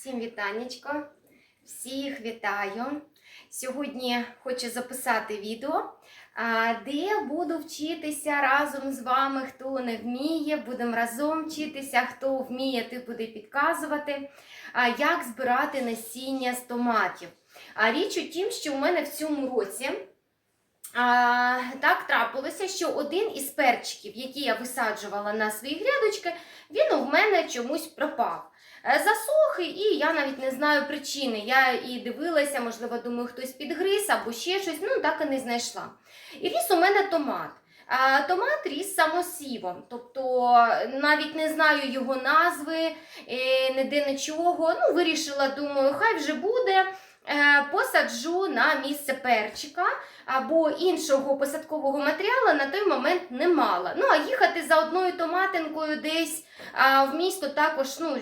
Всім вітанечко, всіх вітаю. Сьогодні хочу записати відео, де буду вчитися разом з вами, хто не вміє, будемо разом вчитися, хто вміє, ти буде підказувати, як збирати насіння з томатів. Річ у тім, що у мене в цьому році так трапилося, що один із перчиків, які я висаджувала на свої грядочки, він у мене чомусь пропав. Е, Засох, і я навіть не знаю причини. Я і дивилася, можливо, думаю, хтось підгриз або ще щось, ну так і не знайшла. І ріс у мене томат. Томат ріс самосівом, тобто навіть не знаю його назви, е, ніде нічого. Ну, вирішила, думаю, хай вже буде. Е, Посаджу на місце перчика або іншого посадкового матеріалу на той момент не мала. Ну, а їхати за одною томатинкою десь в місто також ну,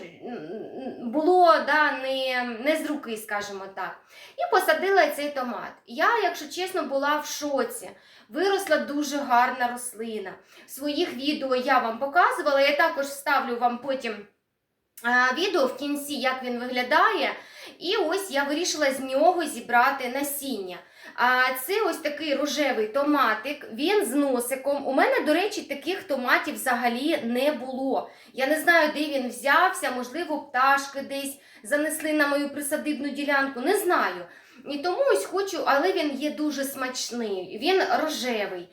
було да, не, не з руки, скажімо так. І посадила цей томат. Я, якщо чесно, була в шоці. Виросла дуже гарна рослина. В своїх відео я вам показувала, я також вставлю вам потім відео в кінці, як він виглядає. І ось я вирішила з нього зібрати насіння. А це ось такий рожевий томатик, він з носиком. У мене, до речі, таких томатів взагалі не було. Я не знаю, де він взявся, можливо, пташки десь занесли на мою присадибну ділянку, не знаю. І тому ось хочу, але він є дуже смачний, він рожевий,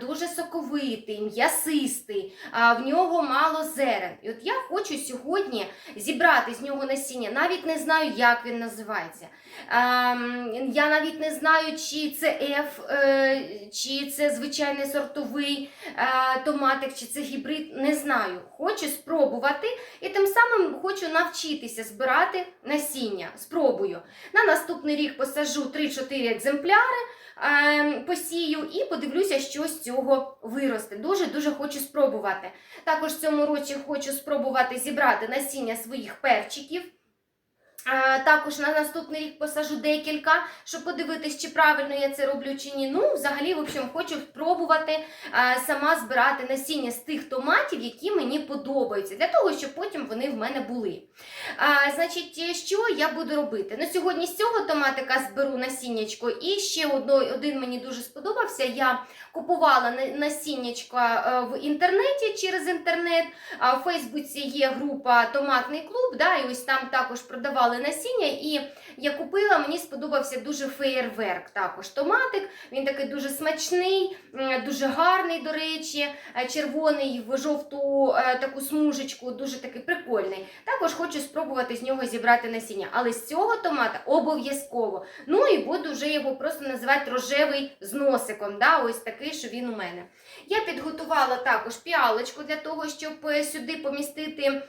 дуже соковитий, м'ясистий, в нього мало зерен. І от я хочу сьогодні зібрати з нього насіння. Навіть не знаю, як він називається. Я навіть не знаю, чи це F, е, чи це звичайний сортовий е, томатик, чи це гібрид. Не знаю. Хочу спробувати і тим самим хочу навчитися збирати насіння. Спробую. На наступний рік посажу 3-4 екземпляри. е, Посію і подивлюся, що з цього виросте. Дуже-дуже хочу спробувати. Також в цьому році хочу спробувати зібрати насіння своїх перчиків. Е, Також на наступний рік посажу декілька, щоб подивитись, чи правильно я це роблю чи ні. Ну, взагалі, в общем, хочу спробувати е, сама збирати насіння з тих томатів, які мені подобаються, для того, щоб потім вони в мене були. А, значить, що я буду робити? Ну, сьогодні з цього томатика зберу насіннячко, і ще один мені дуже сподобався. Я купувала на- насіннячко е, в інтернеті через інтернет. В Фейсбуці є група Томатний клуб, да, і ось там також продавали насіння. І я купила, мені сподобався дуже феєрверк. Також томатик. Він такий дуже смачний, дуже гарний, до речі, е, червоний в жовту е, таку смужечку, дуже такий прикольний. Також хочу спробувати з нього зібрати насіння. Але з цього томата обов'язково. Ну і буду вже його просто називати рожевий з носиком. Да, ось такий, що він у мене. Я підготувала також піалочку для того, щоб е, сюди помістити.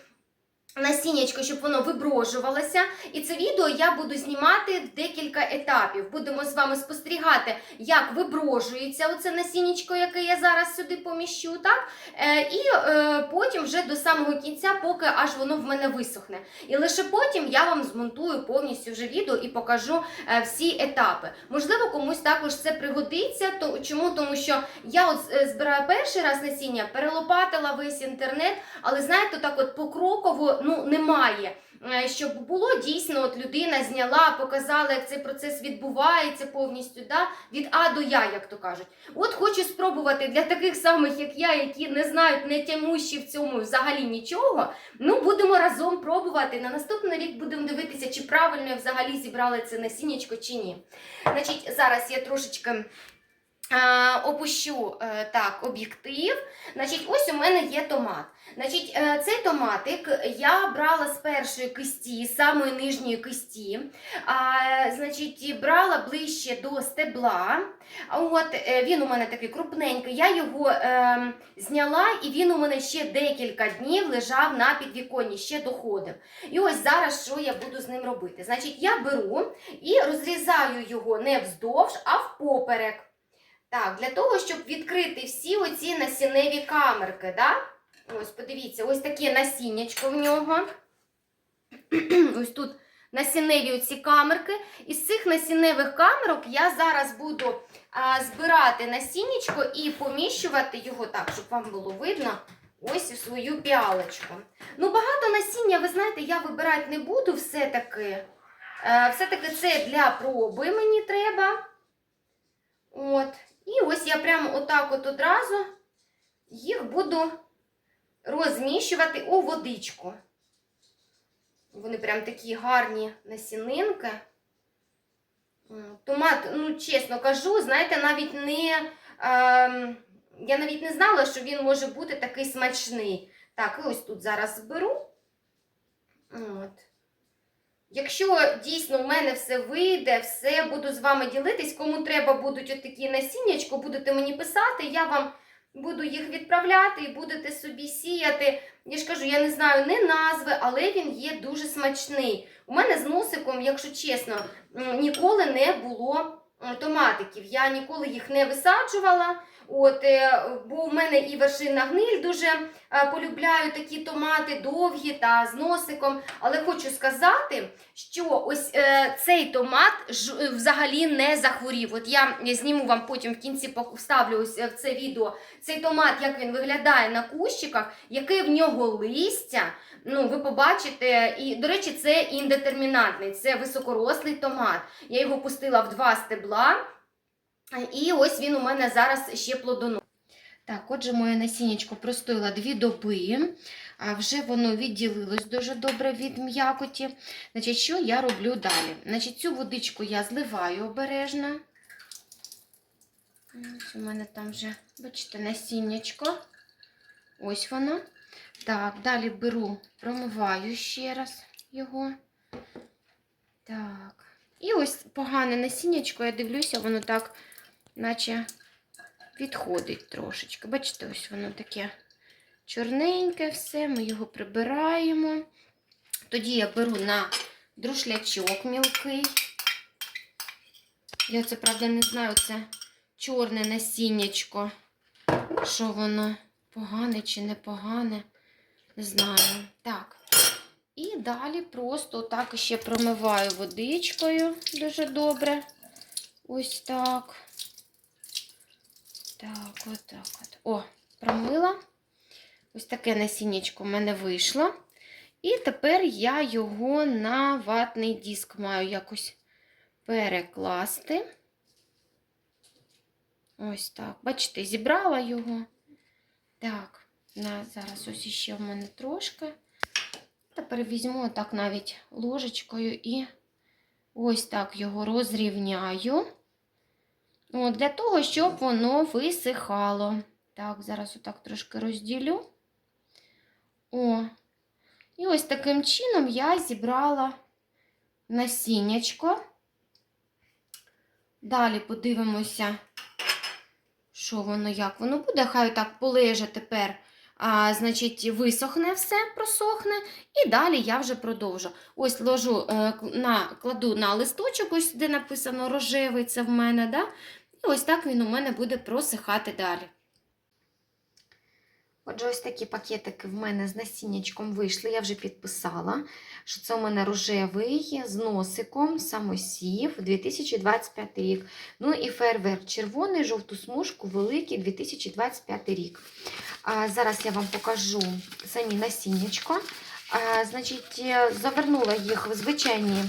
Насіннячко, щоб воно виброжувалося, і це відео я буду знімати в декілька етапів. Будемо з вами спостерігати, як виброжується оце насіннячко, яке я зараз сюди поміщу, так? Е, і е, потім вже до самого кінця, поки аж воно в мене висохне. І лише потім я вам змонтую повністю вже відео і покажу е, всі етапи. Можливо, комусь також це пригодиться. То, чому? Тому що я от збираю перший раз насіння, перелопатила весь інтернет, але знаєте, так от покроково ну, немає. Е, Щоб було дійсно, от людина зняла, показала, як цей процес відбувається повністю, да? від А до Я, як то кажуть. От хочу спробувати для таких самих, як я, які не знають, не тямущі в цьому взагалі нічого. Ну, будемо разом пробувати. На наступний рік будемо дивитися, чи правильно я взагалі зібрала це насіннячко, чи ні. Значить, зараз я трошечки. Е, Опущу е, так об'єктив. Значить, ось у мене є томат. Значить, е, цей томатик я брала з першої кисті, з самої нижньої кисті. Значить, брала ближче до стебла. От він у мене такий крупненький. Я його е, зняла, і він у мене ще декілька днів лежав на підвіконні, ще доходив. І ось зараз що я буду з ним робити? Значить, я беру і розрізаю його не вздовж, а впоперек. Так, для того, щоб відкрити всі оці насінневі камерки, да? Ось, подивіться, ось таке насіннячко в нього. ось тут насінневі оці камерки. Із цих насінневих камерок я зараз буду а, збирати насіннячко і поміщувати його так, щоб вам було видно. Ось у свою піалочку. Ну, багато насіння насіння, ви знаєте, я вибирати не буду все-таки. Е, Все-таки це для проби мені треба. От. І ось я прямо отак от одразу їх буду розміщувати у водичку. Вони прям такі гарні насінинки. Томат, ну чесно кажу, знаєте, навіть не. Ем, я навіть не знала, що він може бути такий смачний. Так, ось тут зараз зберу. От. Якщо дійсно в мене все вийде, все буду з вами ділитись, кому треба будуть отакі насіннячко, будете мені писати, я вам буду їх відправляти і будете собі сіяти. Я ж кажу, я не знаю не назви, але він є дуже смачний. У мене з носиком, якщо чесно, ніколи не було томатиків. Я ніколи їх не висаджувала. От, е, бо в мене і вершина гниль дуже е, полюбляю такі томати довгі та з носиком. Але хочу сказати, що ось е, цей томат взагалі не захворів. От я зніму вам потім в кінці вставлю ось в це відео цей томат, як він виглядає на кущиках, яке в нього листя. Ну, ви побачите, і, до речі, це індетермінантний, це високорослий томат. Я його пустила в два стебла, і ось він у мене зараз ще плодоносить. Так, отже, моє насіннячко простоїло дві доби, а вже воно відділилось дуже добре від м'якоті. Значить, що я роблю далі? Значить, цю водичку я зливаю обережно. Ось у мене там вже, бачите, насіннячко. Ось воно. Так, далі беру, промиваю ще раз його. Так. І ось погане насіннячко, я дивлюся, воно так, наче відходить трошечки. Бачите, ось воно таке чорненьке все, ми його прибираємо. Тоді я беру на друшлячок мілкий. Я це, правда, не знаю, це чорне насіннячко. Що воно погане чи не погане, не знаю. Так. І далі просто так ще промиваю водичкою дуже добре. Ось так. Так, от так от. О, промила. Ось таке насіннячко в мене вийшло. І тепер я його на ватний диск маю якось перекласти. Ось так. Бачите, зібрала його. Так, на, зараз ось іще в мене трошки. Тепер візьму так навіть ложечкою і ось так його розрівняю. От, для того, щоб воно висихало. Так, зараз отак трошки розділю. О, і ось таким чином я зібрала насіннячко. Далі подивимося, що воно, як воно буде. Хай так полеже тепер, а, значить, висохне все, просохне. І далі я вже продовжу. Ось ложу, е, на, кладу на листочок, ось де написано рожевий, це в мене, да? І ось так він у мене буде просихати далі. Отже, ось такі пакетики в мене з насіннячком вийшли. Я вже підписала, що це у мене рожевий з носиком, самосів 2025 рік. Ну і фейерверк червоний, жовту смужку, великий 2025 рік. А, зараз я вам покажу самі насіннячко. А, значить, е, завернула їх в звичайні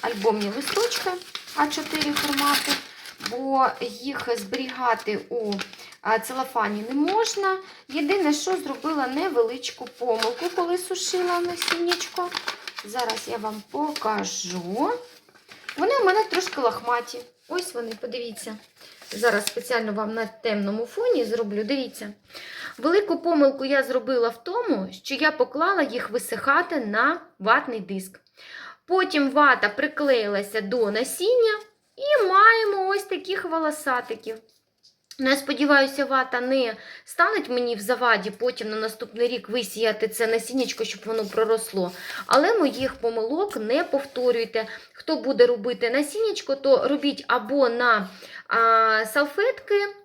альбомні листочки А4 формату, бо їх зберігати у целофані не можна. Єдине, що зробила невеличку помилку, коли сушила насіннячко. Зараз я вам покажу. Вони у мене трошки лохматі. Ось вони, подивіться. Зараз спеціально вам на темному фоні зроблю. Дивіться. Велику помилку я зробила в тому, що я поклала їх висихати на ватний диск. Потім вата приклеїлася до насіння і маємо ось таких волосатиків. Ну, я сподіваюся, вата не станеть мені в заваді потім на наступний рік висіяти це насіннячко, щоб воно проросло. Але моїх помилок не повторюйте. Хто буде робити насіннячко, то робіть або на а, салфетки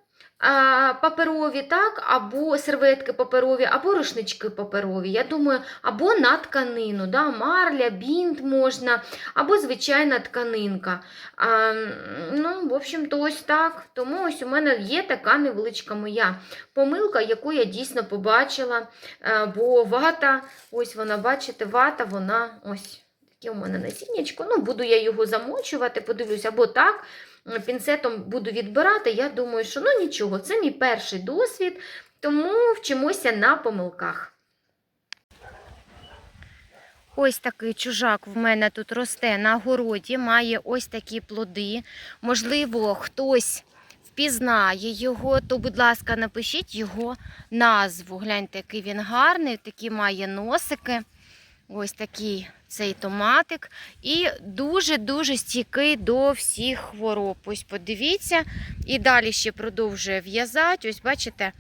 паперові, так, або серветки паперові, або рушнички паперові. Я думаю, або на тканину, да, марля, бінт можна, або звичайна тканинка. А, ну, в общем-то, ось так. Тому ось у мене є така невеличка моя помилка, яку я дійсно побачила. Бо вата, ось вона, бачите, вата, вона ось. Таке у мене насіннячко. Ну, буду я його замочувати, подивлюсь, або так. Пінцетом буду відбирати. Я думаю, що ну нічого, це мій перший досвід, тому вчимося на помилках. Ось такий чужак в мене тут росте на городі, має ось такі плоди. Можливо, хтось впізнає його, то, будь ласка, напишіть його назву. Гляньте, який він гарний, такі має носики. Ось такий цей томатик. І дуже-дуже стійкий до всіх хвороб. Ось подивіться. І далі ще продовжує в'язати. Ось бачите,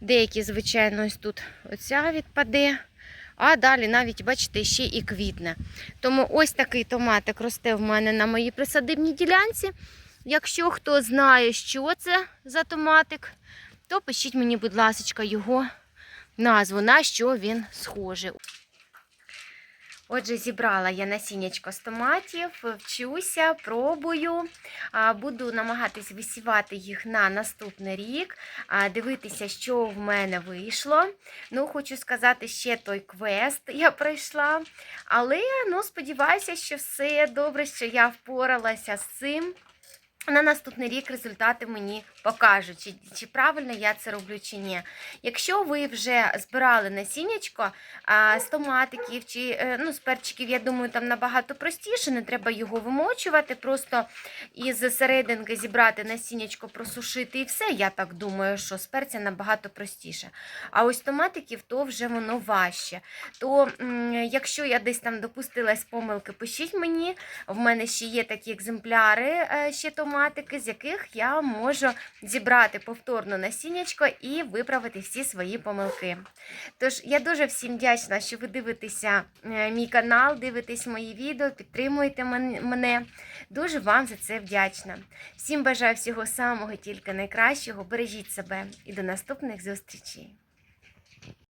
деякі, звичайно, ось тут оця відпаде. А далі навіть, бачите, ще і квітне. Тому ось такий томатик росте в мене на моїй присадибній ділянці. Якщо хто знає, що це за томатик, то пишіть мені, будь ласка, його назву, на що він схожий. Отже, зібрала я насіннячко з томатів, вчуся, пробую. Буду намагатись висівати їх на наступний рік, дивитися, що в мене вийшло. Ну, хочу сказати, ще той квест я пройшла. Але ну, сподіваюся, що все добре, що я впоралася з цим. На наступний рік результати мені покажуть, чи, чи правильно я це роблю, чи ні. Якщо ви вже збирали насіннячко а, з томатиків чи е, ну, з перчиків, я думаю, там набагато простіше, не треба його вимочувати, просто із серединки зібрати насіннячко, просушити і все. Я так думаю, що з перця набагато простіше. А ось томатиків, то вже воно важче. То якщо я десь там допустилась помилки, пишіть мені. В мене ще є такі екземпляри, е, ще томатики, з яких я можу зібрати повторно насіннячко і виправити всі свої помилки. Тож я дуже всім вдячна, що ви дивитеся е, мій канал, дивитесь мої відео, підтримуєте мене. Дуже вам за це вдячна. Всім бажаю всього самого, тільки найкращого. Бережіть себе і до наступних зустрічей.